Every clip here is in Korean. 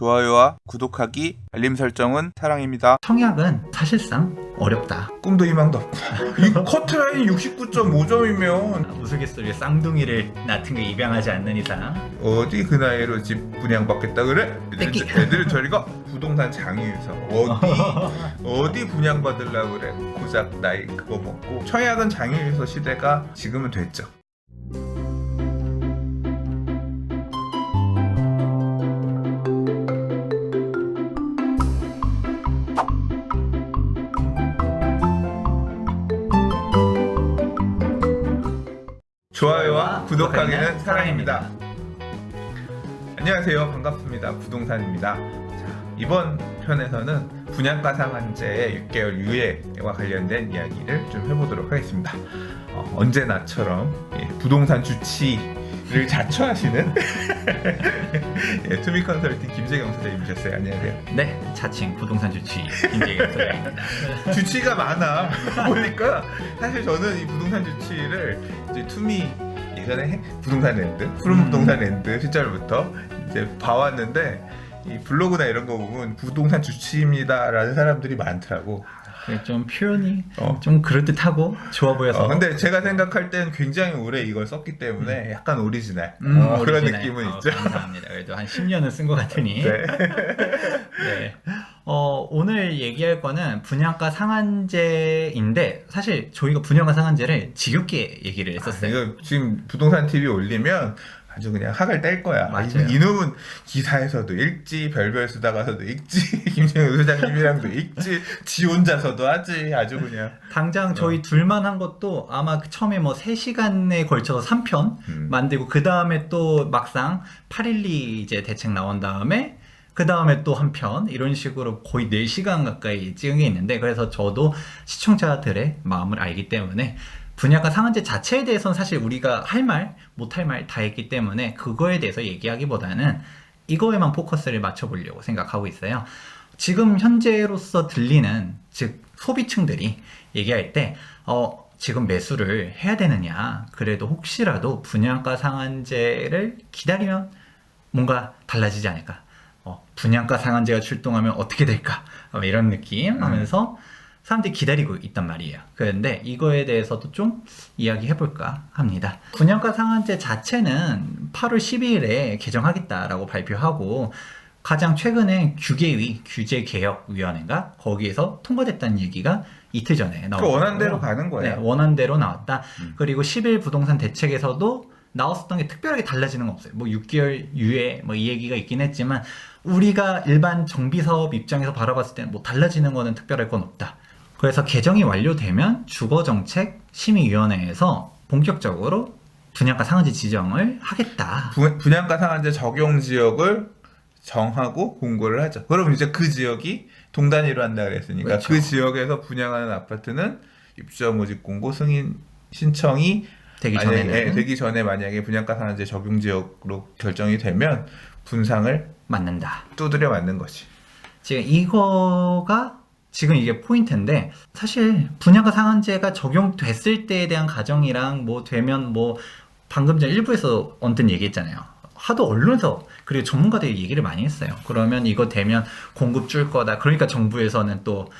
좋아요와 구독하기, 알림 설정은 사랑입니다. 청약은 사실상 어렵다. 꿈도 희망도 없구나. 이 커트라인 69.5점이면 우스갯소리에 쌍둥이를 낳은 게 입양하지 않는 이상 어디 그 나이로 집 분양받겠다 그래? 애들, 애들 저리가 부동산 장유에서 어디 어디 분양받으려고 그래? 고작 나이 그거 먹고 청약은 장유에서 시대가 지금은 됐죠. 구독하기는 사랑입니다. 안녕하세요. 반갑습니다. 부동산입니다. 자, 이번 편에서는 분양가 상한제의 6개월 유예와 관련된 이야기를 좀 해보도록 하겠습니다. 어, 언제나처럼 예, 부동산 주치를 자처하시는 예, 투미 컨설팅 김재경 선생님이셨어요. 안녕하세요. 네 자칭 부동산 주치 김재경 소장입니다. 주치가 많아 보니까 사실 저는 이 부동산 주치를 이제 투미 예전에 부동산 랜드 푸른 음. 부동산 랜드 시절부터 이제 봐왔는데 이 블로그나 이런 거 보면 부동산 주치입니다라는 사람들이 많더라고. 그게 좀 표현이 어. 좀 그럴듯하고 좋아 보여서 어, 근데 제가 생각할 땐 굉장히 오래 이걸 썼기 때문에 약간 오리지널 음, 어, 그런 오리지널. 느낌은 어, 있죠. 감사합니다. 그래도 한 10년은 쓴 것 같으니 네. 네. 어, 오늘 얘기할 거는 분양가 상한제인데 사실 저희가 분양가 상한제를 지겹게 얘기를 했었어요. 이거 지금 부동산 TV 올리면 아주 그냥 학을 뗄 거야. 맞아요. 이, 이놈은 기사에서도 읽지, 별별 수다 가서도 읽지, 김정은 소장님이랑도 읽지, 지 혼자서도 하지. 아주 그냥. 당장 저희 어. 둘만 한 것도 아마 그 처음에 뭐 3시간에 걸쳐서 3편 음. 만들고 그 다음에 또 막상 812 이제 대책 나온 다음에 그 다음에 또 한편 이런 식으로 거의 4시간 가까이 찍은 게 있는데 그래서 저도 시청자들의 마음을 알기 때문에 분야가 상한제 자체에 대해서는 사실 우리가 할 말, 못할 말 다 했기 때문에 그거에 대해서 얘기하기보다는 이거에만 포커스를 맞춰보려고 생각하고 있어요. 지금 현재로서 들리는 즉 소비층들이 얘기할 때 어, 지금 매수를 해야 되느냐 그래도 혹시라도 분양가 상한제를 기다리면 뭔가 달라지지 않을까 어, 분양가 상한제가 출동하면 어떻게 될까 어, 이런 느낌 음. 하면서 사람들이 기다리고 있단 말이에요. 그런데 이거에 대해서도 좀 이야기해 볼까 합니다. 분양가 상한제 자체는 8월 12일에 개정하겠다라고 발표하고 가장 최근에 규계위 규제개혁위원회가 거기에서 통과됐다는 얘기가 이틀 전에 그 나왔고 원한 대로 가는 거야. 네, 원한 대로 나왔다. 음. 그리고 10일 부동산 대책에서도 나왔었던 게 특별하게 달라지는 건 없어요. 뭐 6개월 유예 뭐 이 얘기가 있긴 했지만 우리가 일반 정비 사업 입장에서 바라봤을 때는 뭐 달라지는 거는 특별할 건 없다. 그래서 개정이 완료되면 주거 정책 심의위원회에서 본격적으로 분양가 상한제 지정을 하겠다. 부- 분양가 상한제 적용 지역을 정하고 공고를 하죠. 그럼 이제 그 지역이 동단위로 한다 그랬으니까 그렇죠. 그 지역에서 분양하는 아파트는 입주자 모집 공고 승인 신청이 되기 만약에, 전에는 예, 되기 전에 만약에 분양가 상한제 적용 지역으로 결정이 되면 분상을 맞는다. 두드려 맞는 거지. 지금 이거가 지금 이게 포인트인데 사실 분양가 상한제가 적용됐을 때에 대한 가정이랑 뭐 되면 뭐 방금 전 일부에서 언뜻 얘기했잖아요. 하도 언론에서 그리고 전문가들이 얘기를 많이 했어요. 그러면 이거 되면 공급 줄 거다. 그러니까 정부에서는 또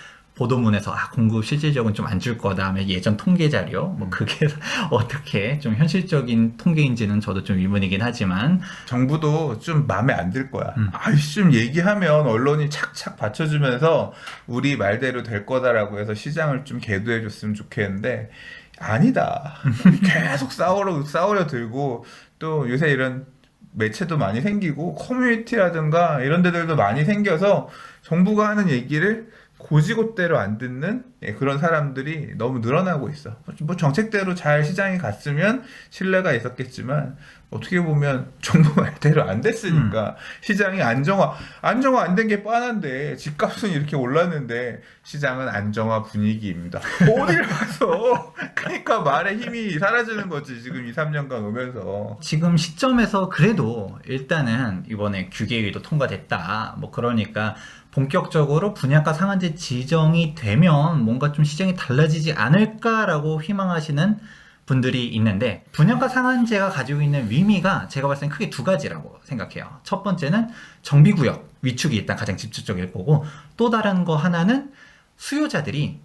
보도문에서 아 공급 실질적으로 좀안 줄 거다 하면 예전 통계 자료 뭐 음. 그게 어떻게 좀 현실적인 통계인지는 저도 좀 의문이긴 하지만 정부도 좀 마음에 안 들 거야. 음. 아이씨 좀 얘기하면 언론이 착착 받쳐주면서 우리 말대로 될 거다라고 해서 시장을 좀 계도해 줬으면 좋겠는데 아니다. 계속 싸우려 싸우려 들고 또 요새 이런 매체도 많이 생기고 커뮤니티라든가 이런 데들도 많이 생겨서 정부가 하는 얘기를 고지곳대로 안 듣는 예, 그런 사람들이 너무 늘어나고 있어. 뭐 정책대로 잘 시장이 갔으면 신뢰가 있었겠지만 어떻게 보면 정부 말대로 안 됐으니까 시장이 안정화 안정화 안 된 게 뻔한데 집값은 이렇게 올랐는데 시장은 안정화 분위기입니다. 어딜 가서 그러니까 말에 힘이 사라지는 거지 지금 2, 3년간 오면서 지금 시점에서 그래도 일단은 이번에 규계위도 통과됐다. 뭐 그러니까 본격적으로 분양가 상한제 지정이 되면 뭔가 좀 시장이 달라지지 않을까라고 희망하시는 분들이 있는데 분양가 상한제가 가지고 있는 의미가 제가 봤을 땐 크게 두 가지라고 생각해요. 첫 번째는 정비구역 위축이 일단 가장 직접적일 거고 또 다른 거 하나는 수요자들이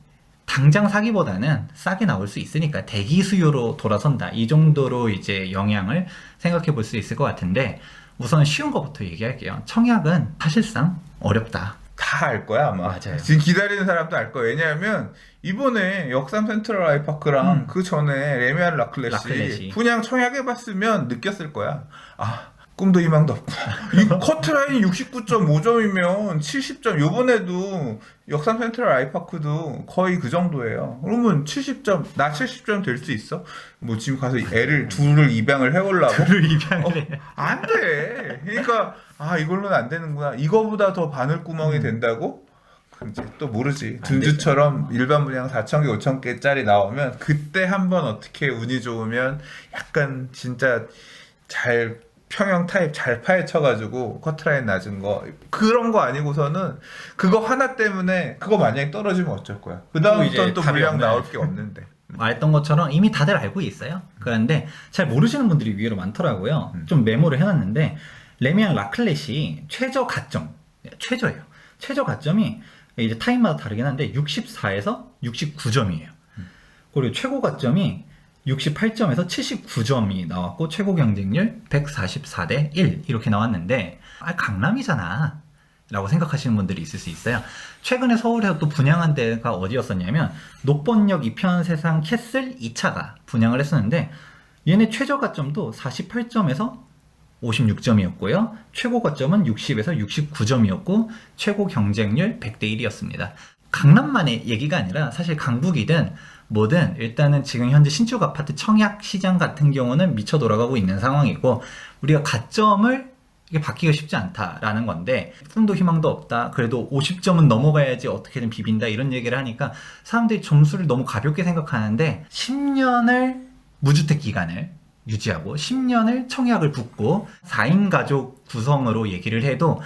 당장 사기보다는 싸게 나올 수 있으니까 대기 수요로 돌아선다. 이 정도로 이제 영향을 생각해 볼 수 있을 것 같은데 우선 쉬운 것부터 얘기할게요. 청약은 사실상 어렵다. 다 알 거야 아마. 맞아요. 지금 기다리는 사람도 알 거야. 왜냐하면 이번에 역삼 센트럴 아이파크랑 음. 그 전에 레미안 라클렛이. 분양 청약해봤으면 느꼈을 거야. 아 꿈도 희망도 없고 이 커트라인이 69.5점이면 70점. 요번에도 역삼 센트럴 아이파크도 거의 그 정도예요. 그러면 70점 나 70점 될 수 있어? 뭐 지금 가서 애를 둘을 입양을 해보려고? 둘을 입양을 해. 안 돼. 그러니까 아 이걸로는 안 되는구나. 이거보다 더 바늘구멍이 된다고? 그럼 이제 또 모르지. 둔주처럼 일반 분양 4천 개, 5천 개짜리 나오면 그때 한번 어떻게 운이 좋으면 약간 진짜 잘 평형 타입 잘 파헤쳐가지고 커트라인 낮은 거 그런 거 아니고서는 그거 하나 때문에 그거 만약에 떨어지면 어쩔 거야. 그 이제 다음부터는 또 물량. 나올 게 없는데. 말했던 것처럼 이미 다들 알고 있어요. 그런데 잘 모르시는 분들이 의외로 많더라고요. 음. 좀 메모를 해놨는데 레미안 라클렛이 최저 가점 최저예요. 최저 가점이 이제 타임마다 다르긴 한데 64에서 69점이에요. 그리고 최고 가점이 68점에서 79점이 나왔고 최고 경쟁률 144대 1 이렇게 나왔는데 아 강남이잖아. 라고 생각하시는 분들이 있을 수 있어요. 최근에 서울에 또 분양한 데가 어디였었냐면 녹번역 이편 세상 캐슬 2차가 분양을 했었는데 얘네 최저 가점도 48점에서 56점이었고요. 최고 가점은 60에서 69점이었고 최고 경쟁률 100대 1이었습니다. 강남만의 얘기가 아니라 사실 강북이든 뭐든 일단은 지금 현재 신축 아파트 청약 시장 같은 경우는 미쳐 돌아가고 있는 상황이고 우리가 가점을 이게 받기가 쉽지 않다라는 건데 꿈도 희망도 없다. 그래도 50점은 넘어가야지 어떻게든 비빈다 이런 얘기를 하니까 사람들이 점수를 너무 가볍게 생각하는데 10년을 무주택 기간을 유지하고 10년을 청약을 붙고 4인 가족 구성으로 얘기를 해도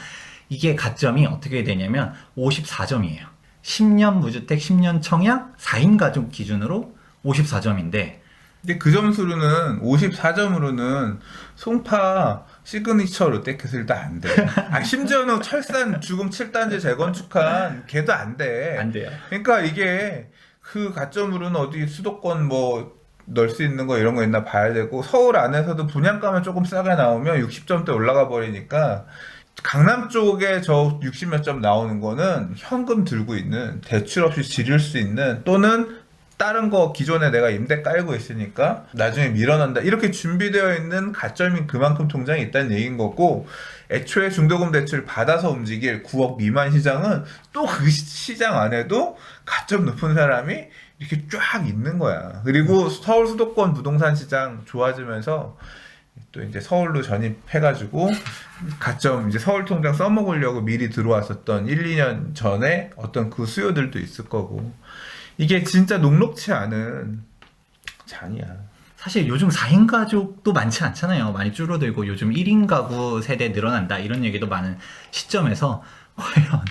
이게 가점이 어떻게 되냐면 54점이에요. 10년 무주택, 10년 청약, 4인 가족 기준으로 54점인데 근데 그 점수로는 54점으로는 송파 시그니처 롯데캐슬도 안 돼. 아 심지어는 철산 주금 7단지 재건축한 걔도 안 돼. 안 돼요. 그러니까 이게 그 가점으로는 어디 수도권 뭐 넣을 수 있는 거 이런 거 있나 봐야 되고 서울 안에서도 분양가만 조금 싸게 나오면 60점대 올라가 버리니까 강남 쪽에 저 60몇 점 나오는 거는 현금 들고 있는 대출 없이 지를 수 있는 또는 다른 거 기존에 내가 임대 깔고 있으니까 나중에 밀어넣는다 이렇게 준비되어 있는 가점이 그만큼 통장에 있다는 얘기인 거고 애초에 중도금 대출 받아서 움직일 9억 미만 시장은 또 그 시장 안에도 가점 높은 사람이 이렇게 쫙 있는 거야. 그리고 서울 수도권 부동산 시장 좋아지면서 또 이제 서울로 전입해가지고 가점 이제 서울 통장 써먹으려고 미리 들어왔었던 1, 2년 전에 어떤 그 수요들도 있을 거고 이게 진짜 녹록치 않은 장이야. 사실 요즘 4인 가족도 많지 않잖아요. 많이 줄어들고 요즘 1인 가구 세대 늘어난다 이런 얘기도 많은 시점에서 과연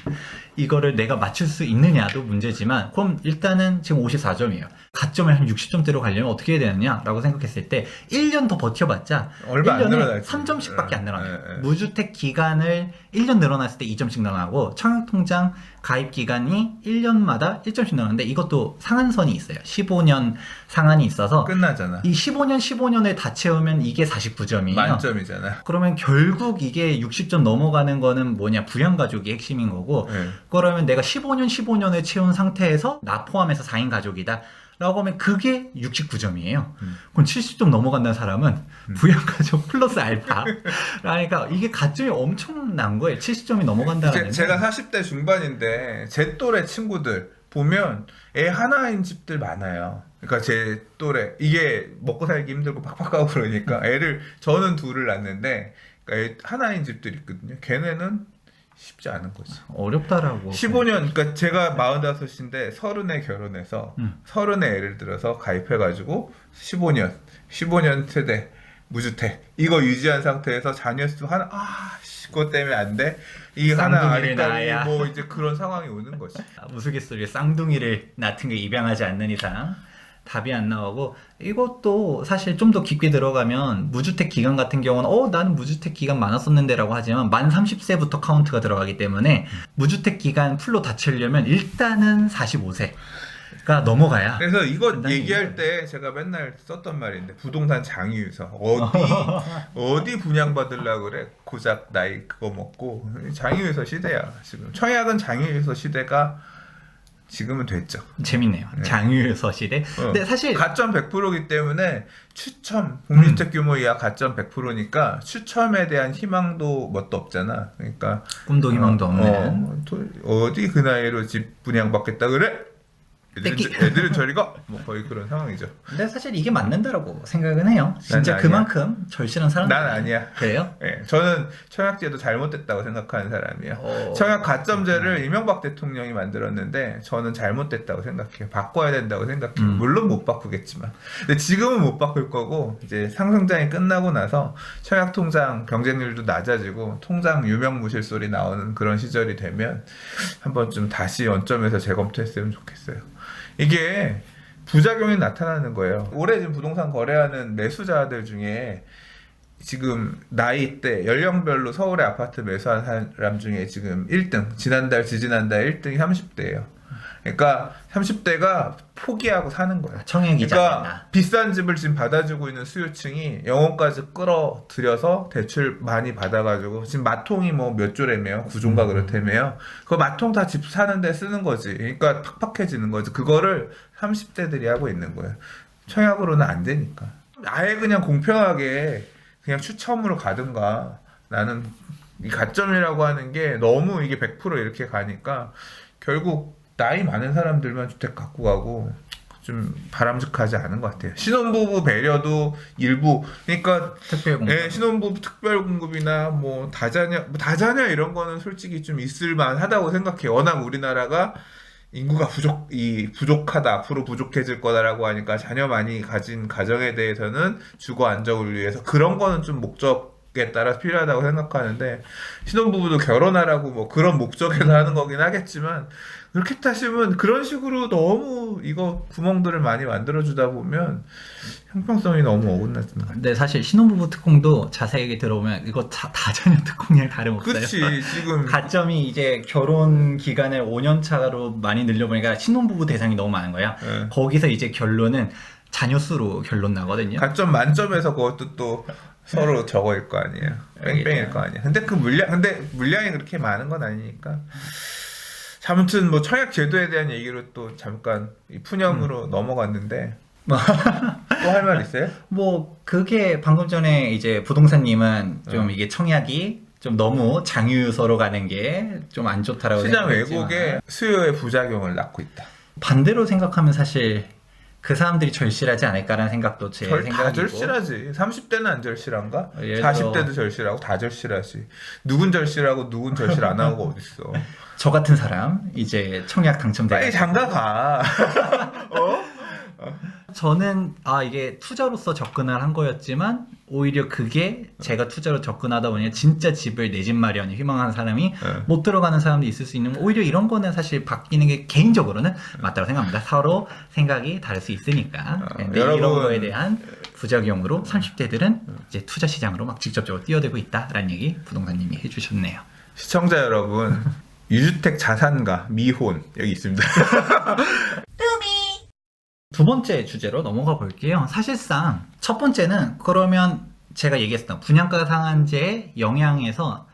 이거를 내가 맞출 수 있느냐도 문제지만 그럼 일단은 지금 54점이에요. 가점을 한 60점대로 가려면 어떻게 해야 되느냐라고 생각했을 때 1년 더 버텨봤자 얼마 안 1년에 늘어날지. 3점씩밖에 안 늘어나요. 예, 예. 무주택 기간을 1년 늘어났을 때 2점씩 늘어나고 청약통장 가입 기간이 1년마다 1점씩 늘어나는데 이것도 상한선이 있어요. 15년 상한이 있어서 끝나잖아. 이 15년 15년을 다 채우면 이게 49점이에요. 만점이잖아. 그러면 결국 이게 60점 넘어가는 거는 뭐냐 부양 가족이 핵심인 거고 예. 그러면 내가 15년 15년을 채운 상태에서 나 포함해서 4인 가족이다 라고 하면 그게 69점이에요 음. 그럼 70점 넘어간다는 사람은 부양가족 플러스 알파 그러니까 이게 가점이 엄청난 거예요 70점이 넘어간다는 제, 제가 40대 중반인데 제 또래 친구들 보면 애 하나인 집들 많아요. 그러니까 제 또래 이게 먹고 살기 힘들고 팍팍하고 그러니까 애를 저는 둘을 낳는데 그러니까 애 하나인 집들 있거든요. 걔네는 쉽지 않은 거지. 어렵다라고 15년 그러니까 제가 45인데 서른에 결혼해서 음. 서른에 애를 들어서 가입해 가지고 15년 15년 세대 무주택 이거 유지한 상태에서 자녀 수 하나 아 씨, 그것 때문에 안 돼. 이 하나 낳아야. 뭐 이제 그런 상황이 오는 거지. 우스갯소리에 쌍둥이를 낳은 거 입양하지 않는 이상 답이 안 나오고 이것도 사실 좀 더 깊게 들어가면 무주택 기간 같은 경우는 어 나는 무주택 기간 많았었는데라고 하지만 만 30세부터 카운트가 들어가기 때문에 무주택 기간 풀로 다 채우려면 일단은 45세 가 넘어가야 그래서 이거 얘기할 때 제가 맨날 썼던 말인데 부동산 장유유서. 어디 어디 분양받으려 그래? 고작 나이 그거 먹고. 장유유서 시대야 지금. 청약은 장유유서 시대가 지금은 됐죠. 재밌네요. 네. 장유유서 시대. 어. 근데 사실 가점 100%이기 때문에 추첨 국민주택 규모 이하 가점 100%니까 추첨에 대한 희망도 뭣도 없잖아. 그러니까 꿈도 희망도 어, 없는 어, 또 어디 그 나이로 집 분양 받겠다 그래? 애들은, 애들은 저리가 뭐 거의 그런 상황이죠. 근데 사실 이게 맞는다라고 생각은 해요. 진짜 아니야. 그만큼 절실한 사람. 난 아니야. 그래요? 예, 저는 청약제도 잘못됐다고 생각하는 사람이야. 어... 청약 가점제를 이명박 대통령이 만들었는데 저는 잘못됐다고 생각해요. 바꿔야 된다고 생각해요. 음. 물론 못 바꾸겠지만. 근데 지금은 못 바꿀 거고 이제 상승장이 끝나고 나서 청약 통장 경쟁률도 낮아지고 통장 유명 무실 소리 나오는 그런 시절이 되면 한번 좀 다시 원점에서 재검토했으면 좋겠어요. 이게 부작용이 나타나는 거예요. 올해 지금 부동산 거래하는 매수자들 중에 지금 나이대 연령별로 서울의 아파트 매수한 사람 중에 지금 1등 지난달 지지난달 1등이 30대예요. 그러니까 30대가 포기하고 사는 거야. 청약이잖아. 그러니까 비싼 집을 지금 받아주고 있는 수요층이 영혼까지 끌어들여서 대출 많이 받아가지고 지금 마통이 뭐 몇 조래매요? 구조가 음. 그렇다며요? 그 마통 다 집 사는데 쓰는 거지. 그러니까 팍팍해지는 거지. 그거를 30대들이 하고 있는 거예요. 청약으로는 안 되니까. 아예 그냥 공평하게 그냥 추첨으로 가든가. 나는 이 가점이라고 하는 게 너무 이게 100% 이렇게 가니까 결국 나이 많은 사람들만 주택 갖고 가고 좀 바람직하지 않은 것 같아요. 신혼부부 배려도 일부 그러니까 특별 공급. 예, 신혼부부 특별 공급이나 뭐 다자녀 뭐 다자녀 이런 거는 솔직히 좀 있을 만하다고 생각해요. 워낙 우리나라가 인구가 부족 이 부족하다 앞으로 부족해질 거다라고 하니까 자녀 많이 가진 가정에 대해서는 주거 안정을 위해서 그런 거는 좀 목적에 따라 필요하다고 생각하는데 신혼부부도 결혼하라고 뭐 그런 목적에서 하는 거긴 하겠지만 그렇게 따시면 그런 식으로 너무 이거 구멍들을 많이 만들어 주다 보면 형평성이 너무 어긋나는 거 같아요. 근데 사실 신혼부부 특공도 자세하게 들어보면 이거 다, 다자녀 특공이랑 다름없어요. 그치 지금 가점이 이제 결혼 기간을 5년 차로 많이 늘려보니까 신혼부부 대상이 너무 많은 거야. 예. 거기서 이제 결론은 자녀 수로 결론 나거든요. 가점 만점에서 그것도 또 서로 저거일 거 아니에요. 뺑뺑일 거 아니에요. 근데 그 물량, 근데 물량이 그렇게 많은 건 아니니까. 자, 아무튼 뭐 청약 제도에 대한 얘기로 또 잠깐 이 푸념으로 넘어갔는데 또 할 말 있어요? 뭐 그게 방금 전에 이제 부동산님은 좀 어. 이게 청약이 좀 너무 장유서로 가는 게 좀 안 좋다라고 시장 생각했지만 왜곡에 수요의 부작용을 낳고 있다. 반대로 생각하면 사실 그 사람들이 절실하지 않을까라는 생각도 제 절, 다 생각이고 절실하지. 30대는 안 절실한가? 어, 예를 들어- 40대도 절실하고 다 절실하지. 누군 절실하고 누군 절실 안 하고가 어딨어. 저 같은 사람 이제 청약 당첨돼 빨리 장가 가. 어? 저는 아 이게 투자로서 접근을 한 거였지만 오히려 그게 제가 투자로 접근하다 보니 진짜 집을 내 집 마련을 희망하는 사람이 네. 못 들어가는 사람도 있을 수 있는 거. 오히려 이런 거는 사실 바뀌는 게 개인적으로는 맞다고 생각합니다. 서로 생각이 다를 수 있으니까. 어, 근데 여러분. 이런 거에 대한 부작용으로 30대들은 이제 투자 시장으로 막 직접적으로 뛰어들고 있다라는 얘기 부동산님이 해주셨네요. 시청자 여러분, 유주택 자산가 미혼 여기 있습니다. 두 번째 주제로 넘어가 볼게요. 사실상 첫 번째는 그러면 제가 얘기했던 분양가 상한제의 영향에서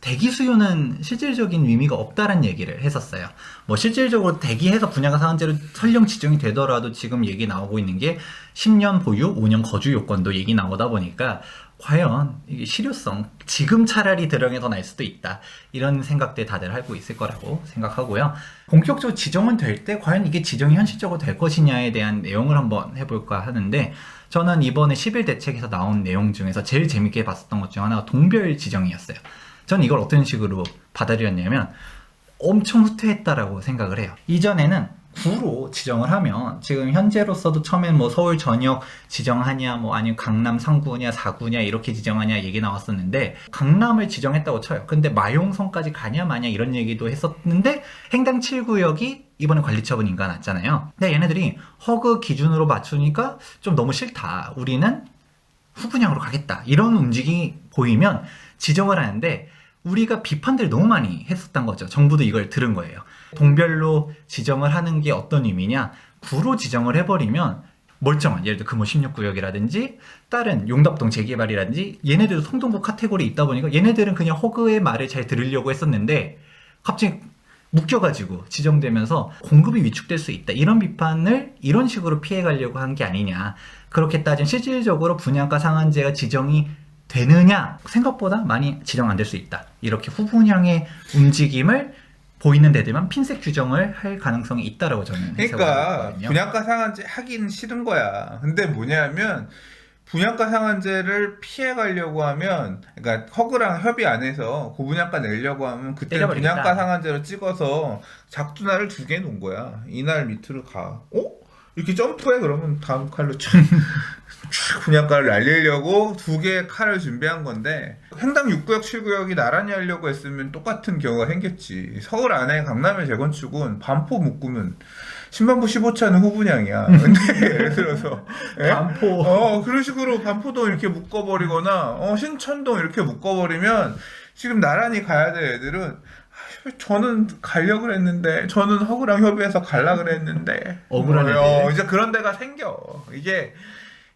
대기 수요는 실질적인 의미가 없다는 얘기를 했었어요. 뭐 실질적으로 대기해서 분양가 상한제로 설령 지정이 되더라도 지금 얘기 나오고 있는 게 10년 보유, 5년 거주 요건도 얘기 나오다 보니까 과연 이게 실효성 지금 차라리 드렁이 더 날 수도 있다. 이런 생각들 다들 하고 있을 거라고 생각하고요. 본격적으로 지정은 될 때 과연 이게 지정이 현실적으로 될 것이냐에 대한 내용을 한번 해볼까 하는데 저는 이번에 10일 대책에서 나온 내용 중에서 제일 재밌게 봤었던 것 중 하나가 동별 지정이었어요. 저는 이걸 어떤 식으로 받아들였냐면 엄청 후퇴했다라고 생각을 해요. 이전에는 구로 지정을 하면 지금 현재로서도 처음엔 뭐 서울 전역 지정하냐 뭐 아니면 강남 3구냐 4구냐 이렇게 지정하냐 얘기 나왔었는데 강남을 지정했다고 쳐요. 근데 마용성까지 가냐 마냐 이런 얘기도 했었는데 행당 7구역이 이번에 관리처분 인가 났잖아요. 근데 얘네들이 허그 기준으로 맞추니까 좀 너무 싫다. 우리는 후분양으로 가겠다. 이런 움직임이 보이면 지정을 하는데 우리가 비판들을 너무 많이 했었던 거죠. 정부도 이걸 들은 거예요. 동별로 지정을 하는 게 어떤 의미냐? 구로 지정을 해버리면 멀쩡한 예를 들어 금호 16구역이라든지 다른 용답동 재개발이라든지 얘네들도 성동구 카테고리 있다 보니까 얘네들은 그냥 허그의 말을 잘 들으려고 했었는데 갑자기 묶여가지고 지정되면서 공급이 위축될 수 있다. 이런 비판을 이런 식으로 피해가려고 한 게 아니냐. 그렇게 따지면 실질적으로 분양가 상한제가 지정이 되느냐 생각보다 많이 지정 안 될 수 있다. 이렇게 후분양의 움직임을 보이는 데들만 핀셋 규정을 할 가능성이 있다라고 저는 그러니까. 분양가 상한제 하긴 싫은 거야. 근데 뭐냐면 분양가 상한제를 피해 가려고 하면 그러니까 허그랑 협의 안 해서 고분양가 내려고 하면 그때. 분양가 상한제로 찍어서 작두날을 두 개 놓은 거야. 이날 밑으로 가. 어? 이렇게 점프해? 그러면 다음 칼로 촥, 촥 분양가를 날리려고 두 개의 칼을 준비한 건데 횡당 6구역 7구역이 나란히 하려고 했으면 똑같은 경우가 생겼지. 서울 안에 강남의 재건축은 반포 묶으면 신반부 15차는 후분양이야. 근데 예를 들어서 예? 반포. 어 그런 식으로 반포동 이렇게 묶어버리거나 어 신천동 이렇게 묶어버리면 지금 나란히 가야 될 애들은 아, 저는 가려고 그랬는데 저는 허구랑 협의해서 갈라 그랬는데 억울한 어. 이제 그런 데가 생겨 이게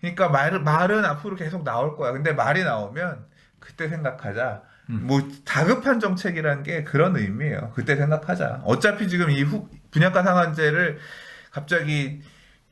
그러니까 말, 말은 앞으로 계속 나올 거야 근데 말이 나오면 그때 생각하자 음. 뭐 다급한 정책이라는 게 그런 의미예요 그때 생각하자 어차피 지금 이 후, 분양가 상한제를 갑자기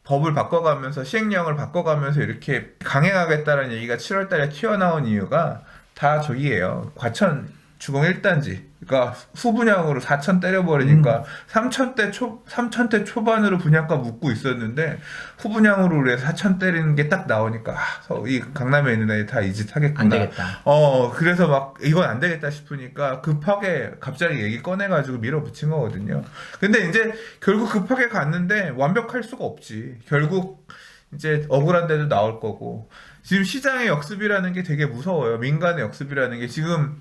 법을 바꿔가면서 시행령을 바꿔가면서 이렇게 강행하겠다는 얘기가 7월달에 튀어나온 이유가 다 저기예요. 과천 주공 1단지. 그러니까 후분양으로 4천 때려버리니까 3천대 초 3천대 초반으로 분양가 묻고 있었는데 후분양으로 그래서 4천 때리는 게 딱 나오니까 아, 서- 이 강남에 있는 애들 다 이짓 하겠구나. 안 되겠다. 어, 그래서 막 이건 안 되겠다 싶으니까 급하게 갑자기 얘기 꺼내가지고 밀어붙인 거거든요. 근데 이제 결국 급하게 갔는데 완벽할 수가 없지. 결국 이제 억울한 데도 나올 거고. 지금 시장의 역습이라는 게 되게 무서워요. 민간의 역습이라는 게 지금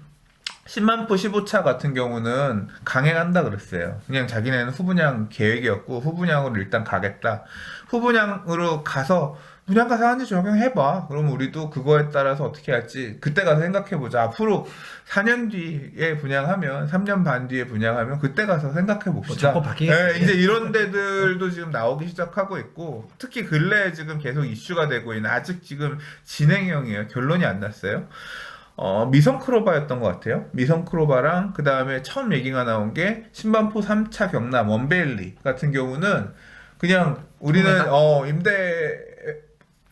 10만포 15차 같은 경우는 강행한다 그랬어요. 그냥 자기네는 후분양 계획이었고 후분양으로 일단 가겠다. 후분양으로 가서 분양가 상한제 적용해봐. 그럼 우리도 그거에 따라서 어떻게 할지 그때 가서 생각해보자. 앞으로 4년 뒤에 분양하면 3년 반 뒤에 분양하면 그때 가서 생각해봅시다. 뭐. 네, 이제 이런 데들도 지금 나오기 시작하고 있고 특히 근래에 지금 계속 이슈가 되고 있는 아직 지금 진행형이에요. 결론이 안 났어요. 어, 미성 크로바였던 것 같아요. 미성 크로바랑 그 다음에 처음 얘기가 나온 게 신반포 3차 경남 원베일리 같은 경우는 그냥 우리는? 어, 임대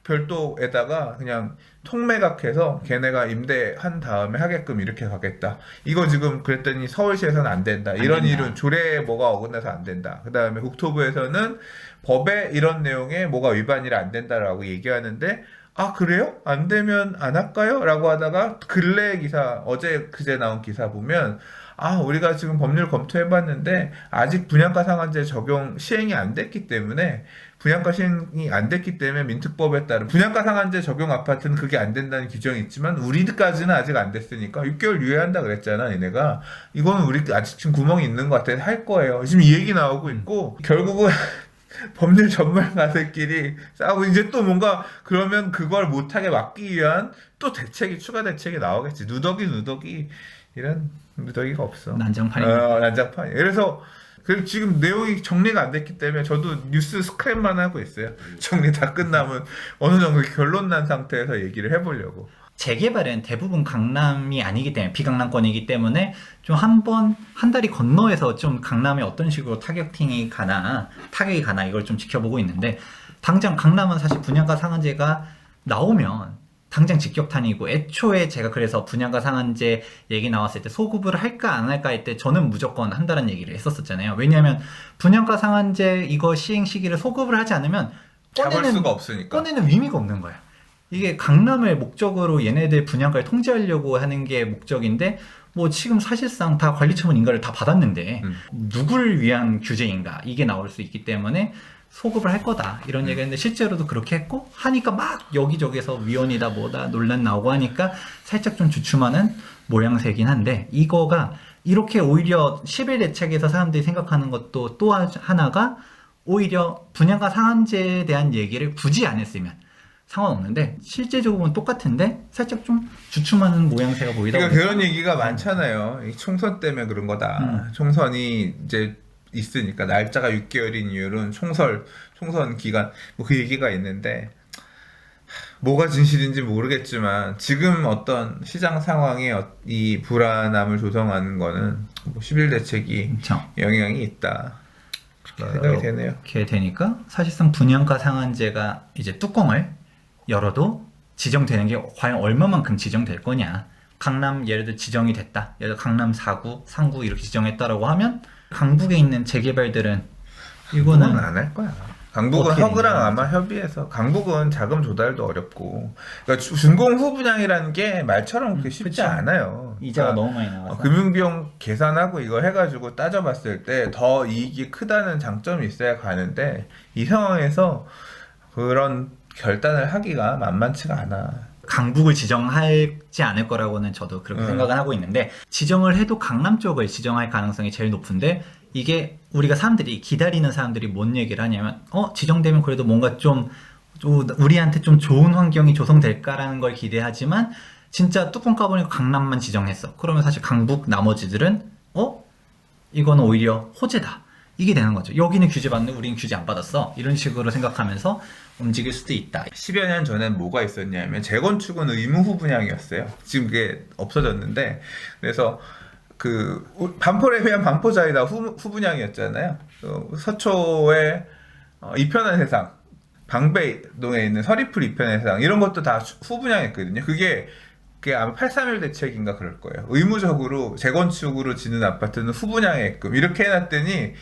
별도에다가 그냥 통매각해서 걔네가 임대한 다음에 하게끔 이렇게 가겠다. 이거 지금 그랬더니 서울시에서는 안 된다. 안 이런. 일은 조례에 뭐가 어긋나서 안 된다. 그 다음에 국토부에서는 법에 이런 내용에 뭐가 위반이라 안 된다라고 얘기하는데 아 그래요? 안 되면 안 할까요? 라고 하다가 근래 기사 어제 그제 나온 기사 보면 아 우리가 지금 법률 검토해봤는데 아직 분양가 상한제 적용 시행이 안 됐기 때문에 분양가 시행이 안 됐기 때문에 민특법에 따른 분양가 상한제 적용 아파트는 그게 안 된다는 규정이 있지만 우리까지는 아직 안 됐으니까 6개월 유예한다 그랬잖아 얘네가 이거는 우리 아직 지금 구멍이 있는 것 같아 할 거예요 지금 이 얘기 나오고 있고 결국은 법률 전문 가들끼리 싸우고 이제 또 뭔가 그러면 그걸 못하게 막기 위한 또 대책이 추가 대책이 나오겠지. 누더기 누더기. 이런 누더기가 없어. 난장판입니다. 어, 난장판 그래서 그 지금 내용이 정리가 안 됐기 때문에 저도 뉴스 스크랩만 하고 있어요. 정리 다 끝나면 어느 정도 결론 난 상태에서 얘기를 해보려고 재개발은 대부분 강남이 아니기 때문에 비강남권이기 때문에 좀 한 번 한 달이 건너에서 좀 강남에 어떤 식으로 타격팅이 가나 타격이 가나 이걸 좀 지켜보고 있는데 당장 강남은 사실 분양가 상한제가 나오면 당장 직격탄이고 애초에 제가 그래서 분양가 상한제 얘기 나왔을 때 소급을 할까 안 할까 할 때 저는 무조건 한다는 얘기를 했었었잖아요. 왜냐하면 분양가 상한제 이거 시행 시기를 소급을 하지 않으면 잡을 꺼내는 수가 없으니까 꺼내는 의미가 없는 거야. 이게 강남을 목적으로 얘네들 분양가를 통제하려고 하는 게 목적인데 뭐 지금 사실상 다 관리 처분 인가를 다 받았는데 음. 누구를 위한 규제인가? 이게 나올 수 있기 때문에 소급을 할 거다. 이런 얘기했는데 실제로도 그렇게 했고 하니까 막 여기저기서 위헌이다 뭐다 논란 나오고 하니까 살짝 좀 주춤하는 모양새긴 한데 이거가 이렇게 오히려 10일 대책에서 사람들이 생각하는 것도 또 하나가 오히려 분양가 상한제에 대한 얘기를 굳이 안 했으면 상관없는데 실제적으로는 똑같은데 살짝 좀 주춤하는 모양새가 보이다 그러니까 보니까 그런 얘기가 많잖아요. 이 총선 때문에 그런 거다. 음. 총선이 이제 있으니까 날짜가 6개월인 이유는 총설 총선 기간 뭐 그 얘기가 있는데 하, 뭐가 진실인지 모르겠지만 지금 어떤 시장 상황에 어- 이 불안함을 조성하는 거는 뭐 11 대책이 그렇죠. 영향이 있다. 그렇게 생각이 되네요. 이렇게 되니까 사실상 분양가 상한제가 이제 뚜껑을 열어도 지정되는 게 과연 얼마만큼 지정될 거냐. 강남 예를 들어 지정이 됐다. 예를 들어 강남 4구, 3구 이렇게 지정했다라고 하면 강북에 있는 재개발들은 이거는 안 할 거야. 강북은 허그랑 아마 협의해서 강북은 자금 조달도 어렵고 그러니까 주- 준공 후분양이라는 게 말처럼 그렇게 음, 쉽지 그쵸. 않아요. 이자가 그러니까 너무 많이 나와서 어, 금융비용 계산하고 이거 해가지고 따져봤을 때 더 이익이 크다는 장점이 있어야 가는데 이 상황에서 그런 결단을 하기가 만만치가 않아. 강북을 지정하지 않을 거라고는 저도 그렇게 음. 생각을 하고 있는데 지정을 해도 강남 쪽을 지정할 가능성이 제일 높은데 이게 우리가 사람들이 기다리는 사람들이 뭔 얘기를 하냐면 어 지정되면 그래도 뭔가 좀, 좀 우리한테 좀 좋은 환경이 조성될까라는 걸 기대하지만 진짜 뚜껑 까보니까 강남만 지정했어 그러면 사실 강북 나머지들은 어 이거는 오히려 호재다 이게 되는 거죠 여기는 규제 받는데 우리는 규제 안 받았어 이런 식으로 생각하면서 움직일 수도 있다 10여 년 전엔 뭐가 있었냐면 재건축은 의무 후분양이었어요. 지금 그게 없어졌는데 그래서 그 우- 반포에 비한 반포자이다 후, 후분양이었잖아요. 그 서초의 어, 이편한 세상, 방배동에 있는 서리풀 이편한 세상 이런 것도 다 수- 후분양했거든요. 그게 그게 아마 831 대책인가 그럴 거예요. 의무적으로 재건축으로 짓는 아파트는 후분양했끔 이렇게 해놨더니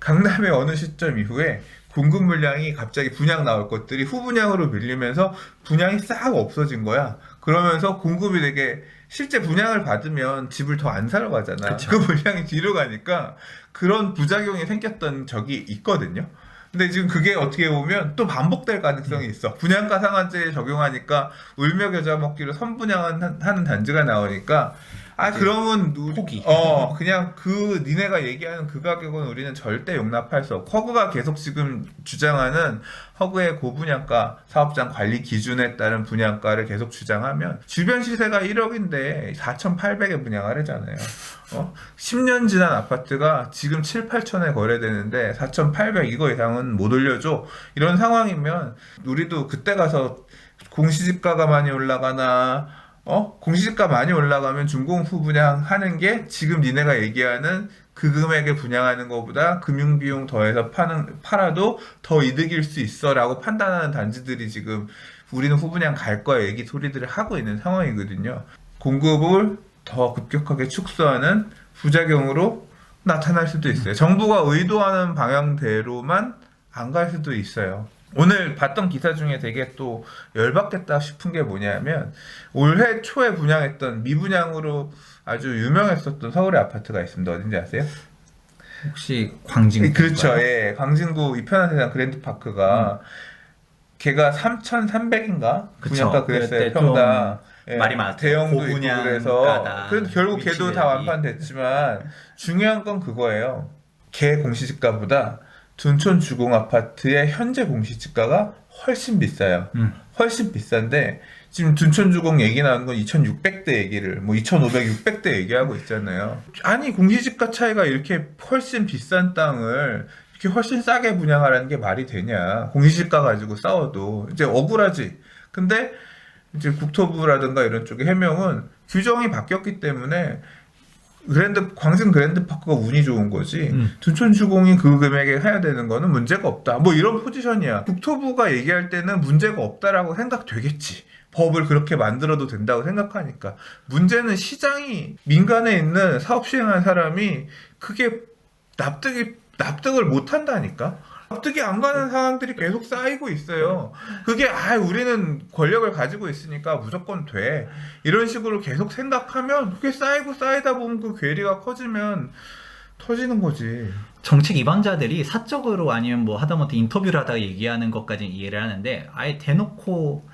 강남의 어느 시점 이후에 공급 물량이 갑자기 분양 나올 것들이 후분양으로 밀리면서 분양이 싹 없어진 거야. 그러면서 공급이 되게 실제 분양을 받으면 집을 더 안 사러 가잖아. 그쵸. 그 물량이 뒤로 가니까 그런 부작용이 생겼던 적이 있거든요. 근데 지금 그게 어떻게 보면 또 반복될 가능성이 있어. 분양가 상한제 적용하니까 울며 겨자 먹기로 선분양하는 하는 단지가 나오니까 아 그러면 우리- 포기. 어 그냥 그 니네가 얘기하는 그 가격은 우리는 절대 용납할 수 없고 허그가 계속 지금 주장하는 허그의 고분양가 사업장 관리 기준에 따른 분양가를 계속 주장하면 주변 시세가 1억인데 4,800에 분양하래잖아요. 어? 10년 지난 아파트가 지금 7, 8천에 거래되는데 4,800 이거 이상은 못 올려줘. 이런 상황이면 우리도 그때 가서 공시지가가 많이 올라가나 어? 공시지가 많이 올라가면 준공 후 분양 하는 게 지금 니네가 얘기하는 그 금액에 분양하는 것보다 금융비용 더해서 파는, 팔아도 더 이득일 수 있어 라고 판단하는 단지들이 지금 우리는 후분양 갈 거야 얘기 소리들을 하고 있는 상황이거든요. 공급을 더 급격하게 축소하는 부작용으로 나타날 수도 있어요. 정부가 의도하는 방향대로만 안 갈 수도 있어요. 오늘 봤던 기사 중에 되게 또 열받겠다 싶은 게 뭐냐면 올해 초에 분양했던 미분양으로 아주 유명했었던 서울의 아파트가 있습니다. 어딘지 아세요? 혹시 광진 그렇죠. 예. 광진구 이편한 세상 그랜드파크가 걔가 3,300인가 음. 그쵸. 분양가 그랬어요. 평당. 예, 말이 많았죠. 대형도 있고. 그래서 그래도 결국 걔도 다. 완판됐지만 중요한 건 그거예요. 걔 공시지가보다 둔촌 주공 아파트의 현재 공시지가가 훨씬 비싸요. 음. 훨씬 비싼데 지금 둔촌 주공 얘기 나온 건 2,600대 얘기를 뭐 2,500, 600대 얘기하고 있잖아요. 아니 공시지가 차이가 이렇게 훨씬 비싼 땅을 이렇게 훨씬 싸게 분양하라는 게 말이 되냐? 공시지가 가지고 싸워도 이제 억울하지. 근데 이제 국토부라든가 이런 쪽의 해명은 규정이 바뀌었기 때문에 그랜드 광진 그랜드 파크가 운이 좋은 거지. 음. 둔촌 주공이 그 금액에 해야 되는 거는 문제가 없다. 뭐 이런 포지션이야. 국토부가 얘기할 때는 문제가 없다라고 생각되겠지. 법을 그렇게 만들어도 된다고 생각하니까. 문제는 시장이 민간에 있는 사업 시행한 사람이 그게 납득이 납득을 못 한다니까. 납득이 안 가는 상황들이 계속 쌓이고 있어요. 그게 아 우리는 권력을 가지고 있으니까 무조건 돼 이런 식으로 계속 생각하면 그게 쌓이고 쌓이다 보면 그 괴리가 커지면 터지는 거지. 정책 위반자들이 사적으로 아니면 뭐 하다못해 인터뷰를 하다가 얘기하는 것까지는 이해를 하는데 아예 대놓고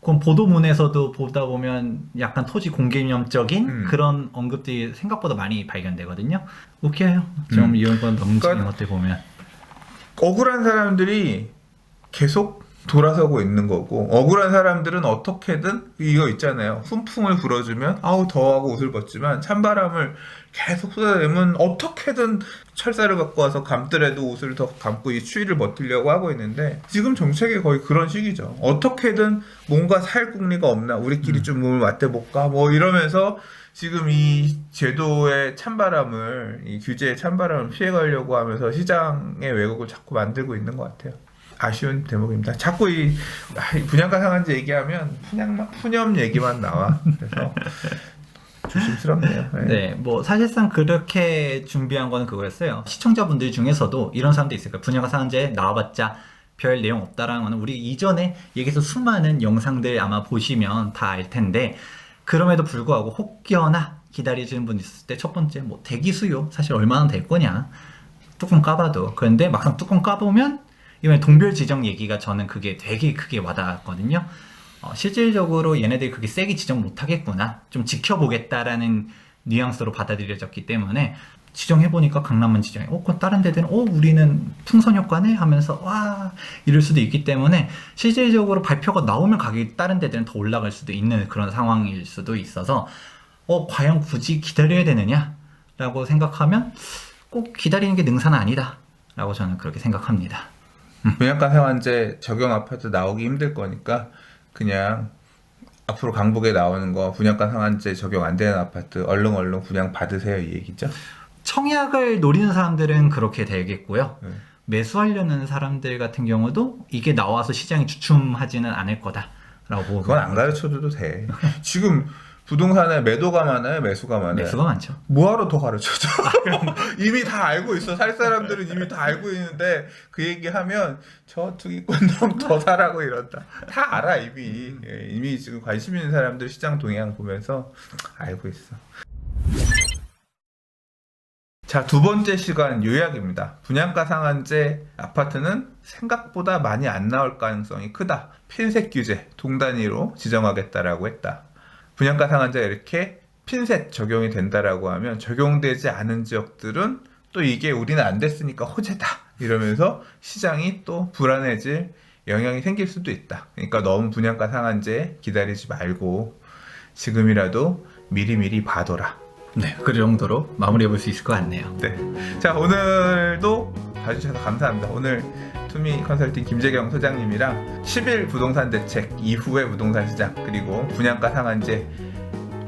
그건 보도문에서도 보다 보면 약간 토지 공개념적인 음. 그런 언급들이 생각보다 많이 발견되거든요. 웃겨요. 좀 음. 이런 건 넘치는 그러니까- 것들 보면. 억울한 사람들이 계속 돌아서고 있는 거고 억울한 사람들은 어떻게든 이거 있잖아요. 훈풍을 불어주면 아우 더하고 옷을 벗지만 찬바람을 계속 쏟아내면 어떻게든 철사를 갖고 와서 감더라도 옷을 더 감고 이 추위를 버티려고 하고 있는데 지금 정책이 거의 그런 식이죠. 어떻게든 뭔가 살 궁리가 없나 우리끼리 좀 몸을 맞대볼까? 뭐 이러면서 지금 이 제도의 찬바람을 이 규제의 찬바람을 피해가려고 하면서 시장의 왜곡을 자꾸 만들고 있는 것 같아요. 아쉬운 대목입니다. 자꾸 이, 아, 이 분양가 상한제 얘기하면 푸념, 푸념 얘기만 나와. 그래서 조심스럽네요. 네. 네, 뭐 사실상 그렇게 준비한 거는 그거였어요. 시청자분들 중에서도 이런 사람도 있을 거예요. 분야가 상한제 나와봤자 별 내용 없다라는 거는 우리 이전에 얘기해서 수많은 영상들 아마 보시면 다 알 텐데 그럼에도 불구하고 혹여나 기다리시는 분 있을 때 첫 번째 뭐 대기 수요 사실 얼마나 될 거냐 뚜껑 까봐도 그런데 막상 뚜껑 까보면 이번에 동별 지정 얘기가 저는 그게 되게 크게 와닿았거든요. 어, 실질적으로 얘네들이 그게 세게 지정 못하겠구나 좀 지켜보겠다라는 뉘앙스로 받아들여졌기 때문에 지정해보니까 강남만 지정해. 어, 그 다른 데들은 어 우리는 풍선 효과네? 하면서 와 이럴 수도 있기 때문에 실질적으로 발표가 나오면 가격이 다른 데들은 더 올라갈 수도 있는 그런 상황일 수도 있어서 어 과연 굳이 기다려야 되느냐? 라고 생각하면 꼭 기다리는 게 능사는 아니다. 라고 저는 그렇게 생각합니다. 분양가 상한제 적용 아파트 나오기 힘들 거니까 그냥 앞으로 강북에 나오는 거 분양가 상한제 적용 안 되는 아파트 얼른 얼른 분양 받으세요 이 얘기죠. 청약을 노리는 사람들은 그렇게 되겠고요. 네. 매수하려는 사람들 같은 경우도 이게 나와서 시장이 주춤하지는 않을 거다라고 그건 안 가르쳐줘도 돼. 지금 부동산에 매도가 많아요, 매수가 많아요. 매수가 많죠. 뭐하러 더 가르쳐줘? 이미 다 알고 있어. 살 사람들은 이미 다 알고 있는데 그 얘기하면 저 투기꾼 놈더 사라고 이런다. 다 알아 이미. 예, 이미 지금 관심 있는 사람들 시장 동향 보면서 알고 있어. 자, 두 번째 시간 요약입니다. 분양가 상한제 아파트는 생각보다 많이 안 나올 가능성이 크다. 핀셋 규제, 동단위로 지정하겠다라고 했다. 분양가 상한제가 이렇게 핀셋 적용이 된다라고 하면 적용되지 않은 지역들은 또 이게 우리는 안 됐으니까 호재다 이러면서 시장이 또 불안해질 영향이 생길 수도 있다. 그러니까 너무 분양가 상한제 기다리지 말고 지금이라도 미리미리 봐둬라. 네, 그 정도로 마무리해 볼 수 있을 것 같네요. 네. 자, 오늘도 봐주셔서 감사합니다. 오늘 투미 컨설팅 김재경 소장님이랑 10일 부동산 대책 이후의 부동산 시장 그리고 분양가 상한제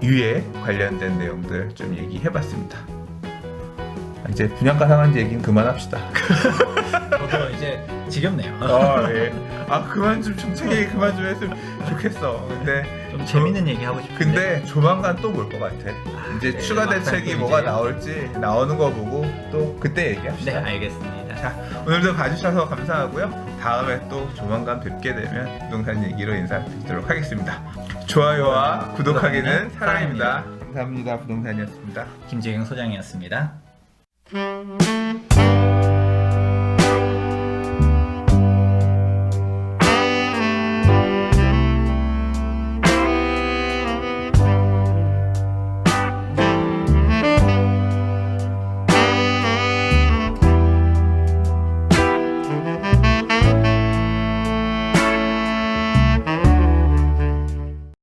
유예 관련된 내용들 좀 얘기해 봤습니다. 아, 이제 분양가 상한제 얘기는 그만합시다. 저도 이제 지겹네요. 아, 예. 아, 그만 좀 정책 얘기 그만 좀 했으면 좋겠어. 근데 좀 재밌는 얘기 하고 싶은데. 근데 조만간 또 볼 것 같아. 이제 네, 추가 대책이 또 뭐가 이제- 나올지 나오는 거 보고 또 그때 네, 얘기합시다. 알겠습니다. 자, 오늘도 봐주셔서 감사하고요. 다음에 또 조만간 뵙게 되면 부동산 얘기로 인사드리도록 하겠습니다. 좋아요와 구독하기는 사랑입니다. 감사합니다. 부동산이었습니다. 김재경 소장이었습니다.